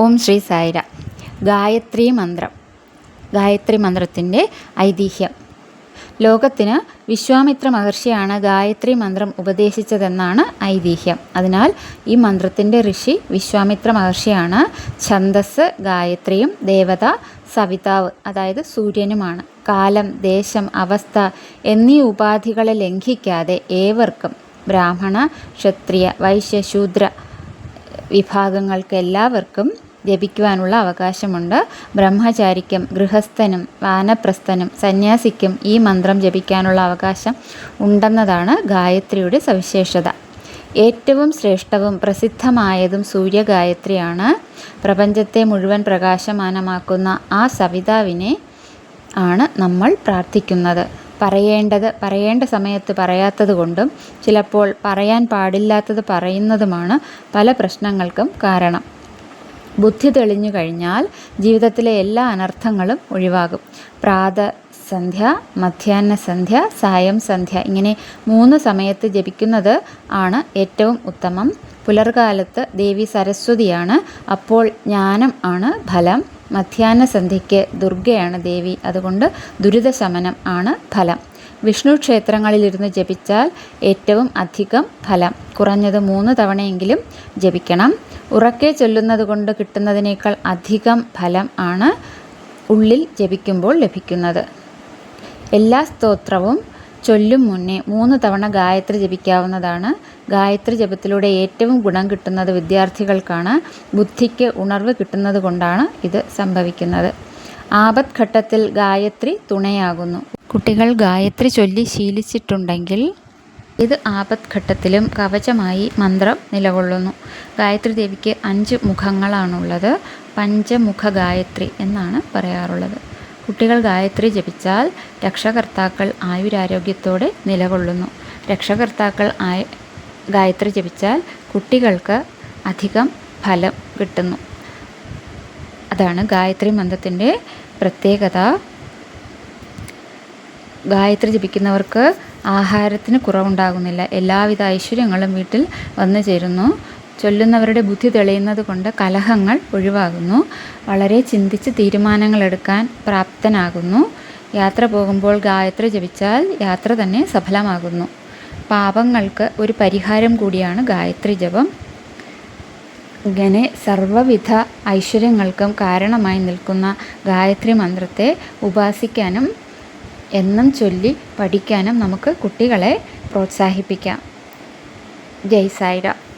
ഓം ശ്രീ സായിര. ഗായത്രി മന്ത്രം. ഗായത്രി മന്ത്രത്തിന്റെ ഐതിഹ്യം. ലോകത്തിന് വിശ്വാമിത്ര മഹർഷിയാണ് ഗായത്രി മന്ത്രം ഉപദേശിച്ചതെന്നാണ് ഐതിഹ്യം. അതിനാൽ ഈ മന്ത്രത്തിന്റെ ഋഷി വിശ്വാമിത്ര മഹർഷിയാണ് ഛന്ദസ് ഗായത്രിയും ദേവത സവിതാവ് അതായത് സൂര്യനുമാണ്. കാലം ദേശം അവസ്ഥ എന്നീ ഉപാധികളെ ലംഘിക്കാതെ ഏവർക്കും ബ്രാഹ്മണ ക്ഷത്രിയ വൈശ്യ ശൂദ്ര വിഭാഗങ്ങൾക്ക് എല്ലാവർക്കും ജപിക്കുവാനുള്ള അവകാശമുണ്ട്. ബ്രഹ്മചാരിക്കും ഗൃഹസ്ഥനും വാനപ്രസ്ഥനും സന്യാസിക്കും ഈ മന്ത്രം ജപിക്കാനുള്ള അവകാശം ഉണ്ടെന്നതാണ് ഗായത്രിയുടെ സവിശേഷത. ഏറ്റവും ശ്രേഷ്ഠവും പ്രസിദ്ധമായതും സൂര്യഗായത്രിയാണ്. പ്രപഞ്ചത്തെ മുഴുവൻ പ്രകാശമാനമാക്കുന്ന ആ സവിതാവിനെ ആണ് നമ്മൾ പ്രാർത്ഥിക്കുന്നത്. പറയേണ്ടത് പറയേണ്ട സമയത്ത് പറയാത്തത് കൊണ്ടും ചിലപ്പോൾ പറയാൻ പാടില്ലാത്തത് പറയുന്നതുമാണ് പല പ്രശ്നങ്ങൾക്കും കാരണം. ബുദ്ധി തെളിഞ്ഞു കഴിഞ്ഞാൽ ജീവിതത്തിലെ എല്ലാ അനർത്ഥങ്ങളും ഒഴിവാകും. പ്രാത സന്ധ്യ മധ്യാഹ്ന സന്ധ്യ സായം സന്ധ്യ ഇങ്ങനെ മൂന്ന് സമയത്ത് ജപിക്കുന്നത് ആണ് ഏറ്റവും ഉത്തമം. പുലർകാലത്ത് ദേവി സരസ്വതിയാണ്. അപ്പോൾ ജ്ഞാനം ആണ് ഫലം. മധ്യാഹ്ന സന്ധ്യയ്ക്ക് ദുർഗയാണ് ദേവി. അതുകൊണ്ട് ദുരിതശമനം ആണ് ഫലം. വിഷ്ണു ക്ഷേത്രങ്ങളിലിരുന്ന് ജപിച്ചാൽ ഏറ്റവും അധികം ഫലം. കുറഞ്ഞത് മൂന്ന് തവണയെങ്കിലും ജപിക്കണം. ഉറക്കെ ചൊല്ലുന്നത് കൊണ്ട് കിട്ടുന്നതിനേക്കാൾ അധികം ഫലം ആണ് ഉള്ളിൽ ജപിക്കുമ്പോൾ ലഭിക്കുന്നത്. എല്ലാ സ്തോത്രവും ചൊല്ലും മുന്നേ മൂന്ന് തവണ ഗായത്രി ജപിക്കാവുന്നതാണ്. ഗായത്രി ജപത്തിലൂടെ ഏറ്റവും ഗുണം കിട്ടുന്നത് വിദ്യാർത്ഥികൾക്കാണ്. ബുദ്ധിക്ക് ഉണർവ് കിട്ടുന്നത് കൊണ്ടാണ് ഇത് സംഭവിക്കുന്നത്. ആപത് ഘട്ടത്തിൽ ഗായത്രി തുണയാകുന്നു. കുട്ടികൾ ഗായത്രി ചൊല്ലി ശീലിച്ചിട്ടുണ്ടെങ്കിൽ ഇത് ആപത് ഘട്ടത്തിലും കവചമായി മന്ത്രം നിലകൊള്ളുന്നു. ഗായത്രി ദേവിക്ക് അഞ്ച് മുഖങ്ങളാണുള്ളത്. പഞ്ചമുഖ ഗായത്രി എന്നാണ് പറയാറുള്ളത്. കുട്ടികൾ ഗായത്രി ജപിച്ചാൽ രക്ഷകർത്താക്കൾ ആയുരാരോഗ്യത്തോടെ നിലകൊള്ളുന്നു. രക്ഷകർത്താക്കൾ ആയ ഗായത്രി ജപിച്ചാൽ കുട്ടികൾക്ക് അധികം ഫലം കിട്ടുന്നു. അതാണ് ഗായത്രി മന്ത്രത്തിന്റെ പ്രത്യേകത. ഗായത്രി ജപിക്കുന്നവർക്ക് ആഹാരത്തിന് കുറവുണ്ടാകുന്നില്ല. എല്ലാവിധ ഐശ്വര്യങ്ങളും വീട്ടിൽ വന്നു ചേരുന്നു. ചൊല്ലുന്നവരുടെ ബുദ്ധി തെളിയുന്നത് കൊണ്ട് കലഹങ്ങൾ ഒഴിവാകുന്നു. വളരെ ചിന്തിച്ച് തീരുമാനങ്ങൾ എടുക്കാൻ പ്രാപ്തനാകുന്നു. യാത്ര പോകുമ്പോൾ ഗായത്രി ജപിച്ചാൽ യാത്ര തന്നെ സഫലമാകുന്നു. പാപങ്ങൾക്ക് ഒരു പരിഹാരം കൂടിയാണ് ഗായത്രി ജപം. ഇങ്ങനെ സർവവിധ ഐശ്വര്യങ്ങൾക്കും കാരണമായി നിൽക്കുന്ന ഗായത്രി മന്ത്രത്തെ ഉപാസിക്കാനും എന്നും ചൊല്ലി പഠിക്കാനും നമുക്ക് കുട്ടികളെ പ്രോത്സാഹിപ്പിക്കാം. ജയ് സായിരാം.